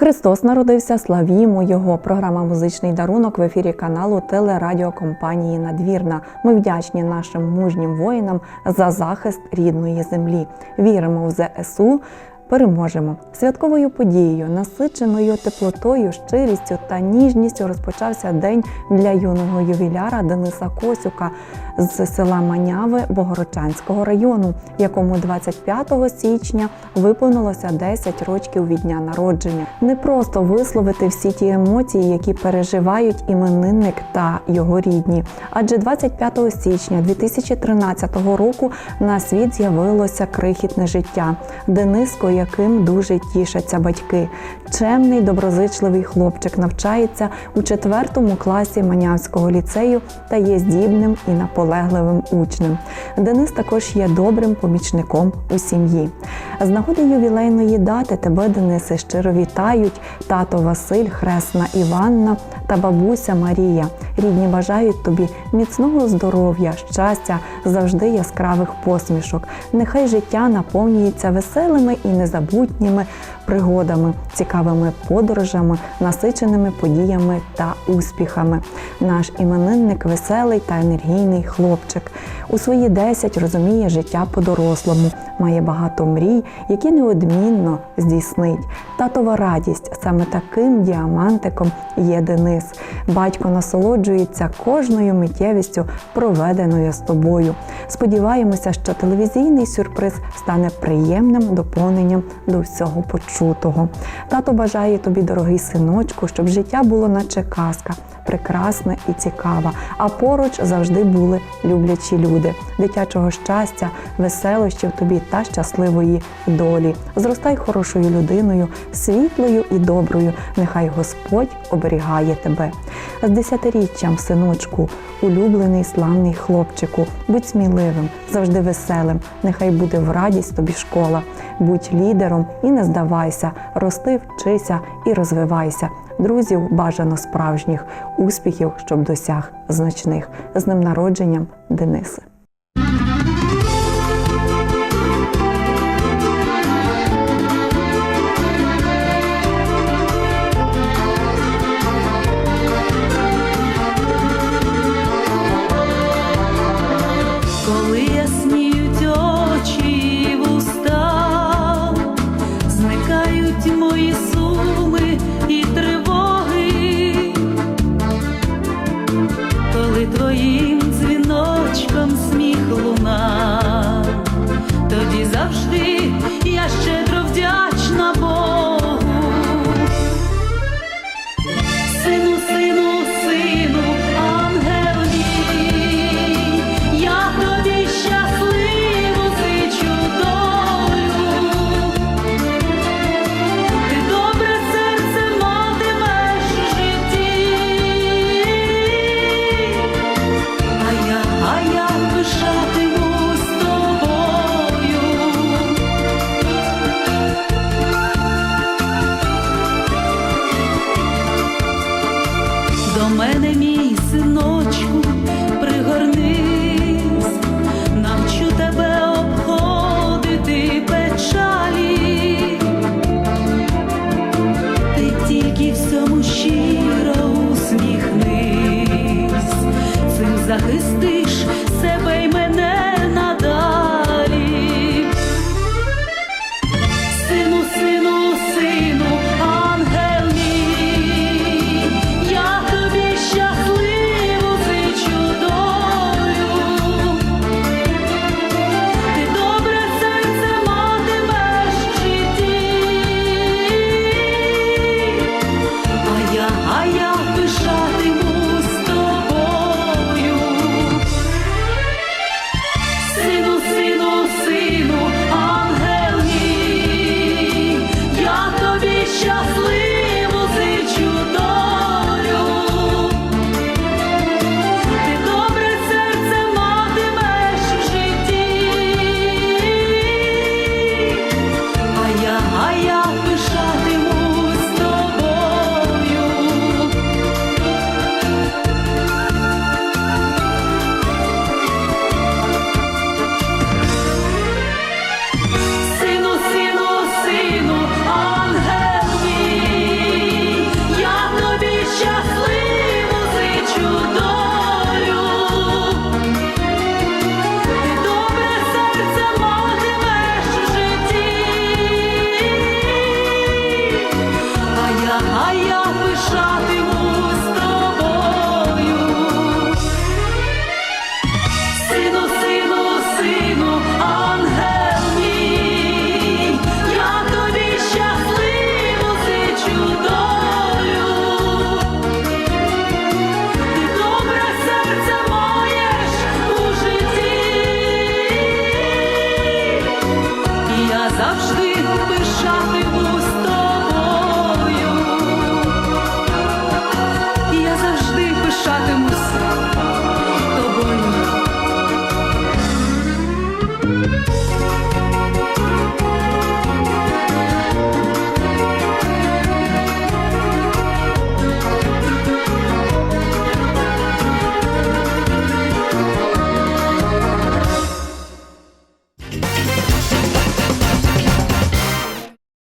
Христос народився, славімо Його. Програма Музичний дарунок в ефірі каналу телерадіокомпанії Надвірна. Ми вдячні нашим мужнім воїнам за захист рідної землі. Віримо в ЗСУ. Переможемо святковою подією, насиченою теплотою, щирістю та ніжністю розпочався день для юного ювіляра Дениса Косюка з села Маняви Богородчанського району, якому 25 січня виповнилося 10 років від дня народження. Не просто висловити всі ті емоції, які переживають іменинник та його рідні. Адже 25 січня 2013 року на світ з'явилося крихітне життя. Дениско, яким дуже тішаться батьки. Чемний, доброзичливий хлопчик навчається у четвертому класі Манявського ліцею та є здібним і наполегливим учнем. Денис також є добрим помічником у сім'ї. З нагоди ювілейної дати тебе, Денисе, щиро вітають тато Василь, хресна Іванна та бабуся Марія. Рідні бажають тобі міцного здоров'я, щастя, завжди яскравих посмішок. Нехай життя наповнюється веселими і незабутніми пригодами, цікавими подорожами, насиченими подіями та успіхами. Наш іменинник веселий та енергійний хлопчик. У свої 10 розуміє життя по-дорослому, має багато мрій, які неодмінно здійснить. Татова радість саме таким діамантиком є Денис. Батько насолоджується кожною миттєвістю, проведеною з тобою. Сподіваємося, що телевізійний сюрприз стане приємним доповненням до всього почутого. Тато бажає тобі, дорогий синочку, щоб життя було наче казка, прекрасна і цікава, а поруч завжди були люблячі люди, дитячого щастя, веселощів тобі та щасливої долі. Зростай хорошою людиною, світлою і доброю. Нехай Господь оберігає тебе. З десятиріччям, синочку, улюблений славний хлопчику, будь сміливим, завжди веселим. Нехай буде в радість тобі школа. Будь лідером і не здавайся, рости, вчися і розвивайся. Друзів бажано справжніх, успіхів, щоб досяг значних. З ним народженням, Денисе. just